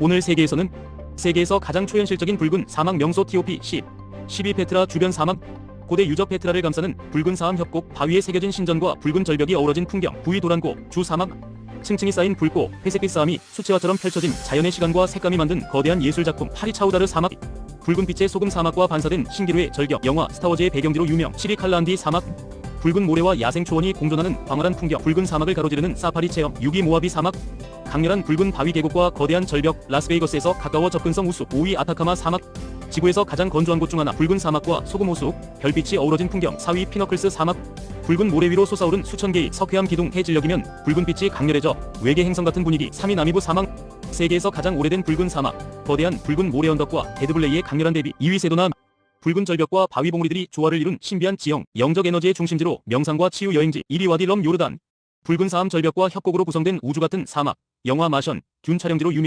오늘 세계에서는 세계에서 가장 초현실적인 붉은 사막 명소 TOP 10 12 페트라 주변 사막 고대 유적 페트라를 감싸는 붉은 사암 협곡 바위에 새겨진 신전과 붉은 절벽이 어우러진 풍경 부위 도란고 주 사막 층층이 쌓인 붉고 회색빛 사암이 수채화처럼 펼쳐진 자연의 시간과 색감이 만든 거대한 예술 작품 하리차우다르 사막 붉은 빛의 소금 사막과 반사된 신기루의 절격 영화 스타워즈의 배경지로 유명 시리칼란디 사막 붉은 모래와 야생 초원이 공존하는 광활한 풍경 붉은 사막을 가로지르는 사파리 체험 유기 모하비 사막 강렬한 붉은 바위 계곡과 거대한 절벽 라스베이거스에서 가까워 접근성 우수 5위 아타카마 사막 지구에서 가장 건조한 곳 중 하나 붉은 사막과 소금 호수 별빛이 어우러진 풍경 4위 피너클스 사막 붉은 모래 위로 솟아오른 수천 개의 석회암 기둥 해질녘이면 붉은 빛이 강렬해져 외계 행성 같은 분위기 3위 나미부 사막 세계에서 가장 오래된 붉은 사막 거대한 붉은 모래 언덕과 데드블레이의 강렬한 대비 2위 세도나 붉은 절벽과 바위 봉우리들이 조화를 이룬 신비한 지형 영적 에너지의 중심지로 명상과 치유 여행지 1위 와디 럼 요르단. 붉은 사암 절벽과 협곡으로 구성된 우주 같은 사막 영화 마션 듄 촬영지로 유명